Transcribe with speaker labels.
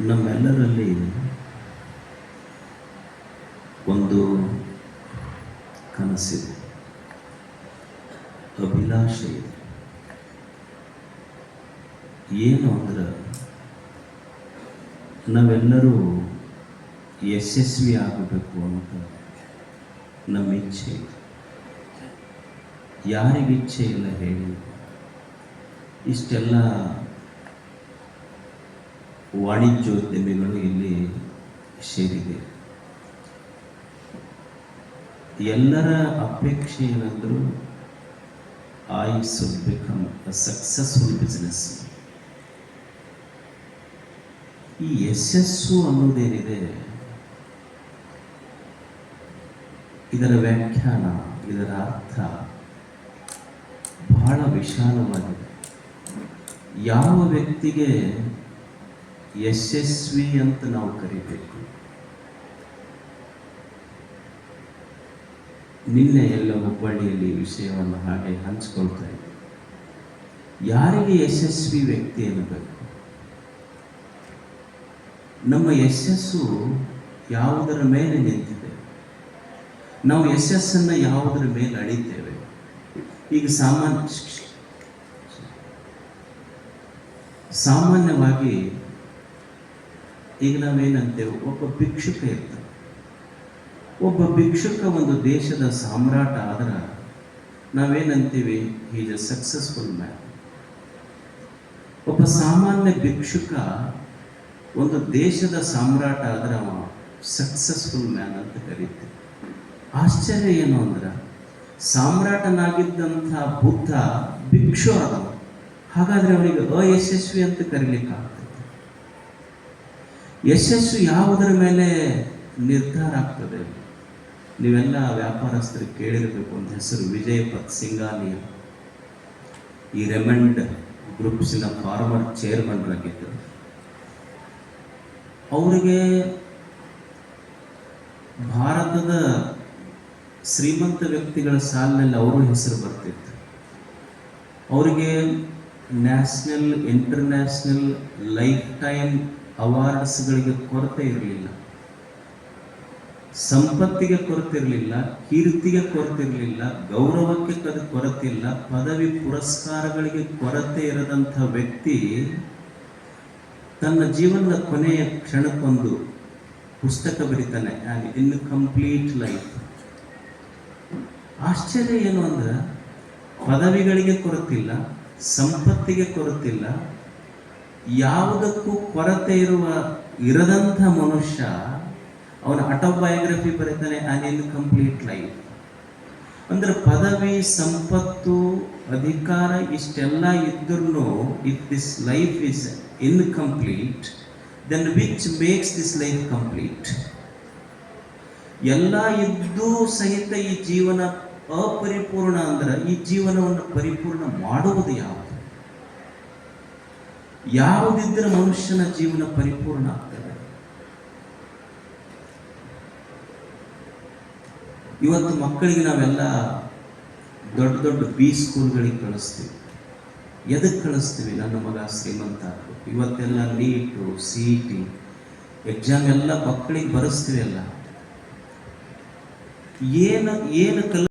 Speaker 1: ನಮ್ಮೆಲ್ಲರಲ್ಲಿ ಒಂದು ಕನಸಿದೆ, ಅಭಿಲಾಷೆ ಇದೆ. ಏನು ಅಂದ್ರೆ, ನಾವೆಲ್ಲರೂ ಯಶಸ್ವಿ ಆಗಬೇಕು ಅಂತ ನಮ್ಮ ಇಚ್ಛೆ ಇದೆ. ಯಾರಿಗಿಚ್ಛೆ ಇಲ್ಲ ಹೇಳಿ, ಇಷ್ಟೆಲ್ಲ ವಾಣಿಜ್ಯೋದ್ಯಮಿಗಳು ಇಲ್ಲಿ ಸೇರಿದೆ. ಎಲ್ಲರ ಅಪೇಕ್ಷೆ ಏನಾದರೂ I shall become a successful business ಈ ಯಶಸ್ಸು ಅನ್ನೋದೇನಿದೆ? ಇದರ ವ್ಯಾಖ್ಯಾನ, ಇದರ ಅರ್ಥ ಬಹಳ ವಿಶಾಲವಾಗಿದೆ. ಯಾವ ವ್ಯಕ್ತಿಗೆ ಯಶಸ್ವಿ ಅಂತ ನಾವು ಕರಿಬೇಕು. ನಿನ್ನೆ ಎಲ್ಲ ಹುಬ್ಬಳ್ಳಿಯಲ್ಲಿ ವಿಷಯವನ್ನು ಹಾಗೆ ಹಂಚ್ಕೊಳ್ತಾ ಇದ್ದೆ. ಯಾರಿಗೆ ಯಶಸ್ವಿ ವ್ಯಕ್ತಿ ಅನ್ನಬೇಕು? ನಮ್ಮ ಯಶಸ್ಸು ಯಾವುದರ ಮೇಲೆ ನಿಂತಿದೆ? ನಾವು ಯಶಸ್ಸನ್ನು ಯಾವುದರ ಮೇಲೆ ಅಳಿತೇವೆ? ಈಗ ಸಾಮಾನ್ಯ ಸಾಮಾನ್ಯವಾಗಿ ಈಗ ನಾವೇನಂತೇವೆ? ಒಬ್ಬ ಭಿಕ್ಷುಕ ಇರ್ತ ಒಬ್ಬ ಭಿಕ್ಷುಕ ಒಂದು ದೇಶದ ಸಾಮ್ರಾಟ ಆದ್ರೆ ನಾವೇನಂತೀವಿ? ಈಸ್ ಎ ಸಕ್ಸಸ್ಫುಲ್ ಮ್ಯಾನ್ ಒಬ್ಬ ಸಾಮಾನ್ಯ ಭಿಕ್ಷುಕ ಒಂದು ದೇಶದ ಸಾಮ್ರಾಟ ಆದ್ರೆ ಅವ ಸಕ್ಸಸ್ಫುಲ್ ಮ್ಯಾನ್ ಅಂತ ಕರೀತೀವಿ. ಆಶ್ಚರ್ಯ ಏನು ಅಂದ್ರೆ, ಸಾಮ್ರಾಟನಾಗಿದ್ದಂಥ ಬುದ್ಧ ಭಿಕ್ಷು ಆದವ ಹಾಗಾದ್ರೆ ಅವನಿಗೆ ಅಯಶಸ್ವಿ ಅಂತ ಕರೀಲಿಕ್ಕೆ ಆಗ್ತದೆ ಯಶಸ್ಸು ಯಾವುದರ ಮೇಲೆ ನಿರ್ಧಾರ ಆಗ್ತದೆ? ನೀವೆಲ್ಲ ವ್ಯಾಪಾರಸ್ಥರು ಕೇಳಿರಬೇಕು ಅಂತ ಹೆಸರು ವಿಜಯ್ ಪತ್ ಸಿಂಗಾನಿಯ ಈ ರೆಮಂಡ್ ಗ್ರೂಪ್ಸಿನ ಫಾರ್ಮರ್ ಚೇರ್ಮನ್ ಆಗಿದ್ದರು ಅವರಿಗೆ ಭಾರತದ ಶ್ರೀಮಂತ ವ್ಯಕ್ತಿಗಳ ಸಾಲಿನಲ್ಲಿ ಅವರು ಹೆಸರು ಬರ್ತಿತ್ತು. ಅವರಿಗೆ ನ್ಯಾಷನಲ್, ಇಂಟರ್ನ್ಯಾಷನಲ್ ಲೈಫ್ ಟೈಮ್ ಅವಾರ್ಡ್ಸ್ಗಳಿಗೆ ಕೊರತೆ ಇರಲಿಲ್ಲ. ಸಂಪತ್ತಿಗೆ ಕೊರತೆ ಇರಲಿಲ್ಲ, ಕೀರ್ತಿಗೆ ಕೊರತೆ ಇರಲಿಲ್ಲ, ಗೌರವಕ್ಕೆ ಕದ ಕೊರತೆ ಇಲ್ಲ, ಪದವಿ ಪುರಸ್ಕಾರಗಳಿಗೆ ಕೊರತೆ ಇರದಂಥ ವ್ಯಕ್ತಿ ತನ್ನ ಜೀವನದ ಕೊನೆಯ ಕ್ಷಣಕ್ಕೊಂದು ಪುಸ್ತಕ ಬರೀತಾನೆ ಇನ್ ಕಂಪ್ಲೀಟ್ ಲೈಫ್. ಆಶ್ಚರ್ಯ ಏನು ಅಂದ್ರೆ, ಪದವಿಗಳಿಗೆ ಕೊರತಿಲ್ಲ ಸಂಪತ್ತಿಗೆ ಕೊರತಿಲ್ಲ ಯಾವುದಕ್ಕೂ ಕೊರತೆ ಇರುವ, ಇರದಂಥ ಮನುಷ್ಯ, ಅವನ ಆಟೋಬಯೋಗ್ರಫಿ ಬರೀತಾನೆ ಆನ್ ಕಂಪ್ಲೀಟ್ ಲೈಫ್ ಅಂದ್ರೆ ಪದವಿ, ಸಂಪತ್ತು, ಅಧಿಕಾರ ಇಷ್ಟೆಲ್ಲ ಇದ್ರೂ if this life is incomplete then which makes this life complete ಎಲ್ಲ ಇದ್ದೂ ಸಹಿತ ಈ ಜೀವನ ಅಪರಿಪೂರ್ಣ ಅಂದ್ರೆ, ಈ ಜೀವನವನ್ನು ಪರಿಪೂರ್ಣ ಮಾಡುವುದು ಯಾವುದು? ಯಾವುದಿದ್ದರೆ ಮನುಷ್ಯನ ಜೀವನ ಪರಿಪೂರ್ಣ ಆಗ್ತದೆ. ಇವತ್ತು ಮಕ್ಕಳಿಗೆ ನಾವೆಲ್ಲ ದೊಡ್ಡ ದೊಡ್ಡ ಬಿ ಸ್ಕೂಲ್ಗಳಿಗೆ ಕಳಿಸ್ತೀವಿ. ಎದಕ್ಕೆ ಕಳಿಸ್ತೀವಿ? ನನ್ನ ಮಗ ಶ್ರೀಮಂತ. ಇವತ್ತೆಲ್ಲ ನೀಟು ಸಿ ಟಿ ಎಕ್ಸಾಮ್ ಎಲ್ಲ ಮಕ್ಕಳಿಗೆ ಬರೆಸ್ತೀವಿ ಅಲ್ಲ. ಏನು ಏನು ಕಲ್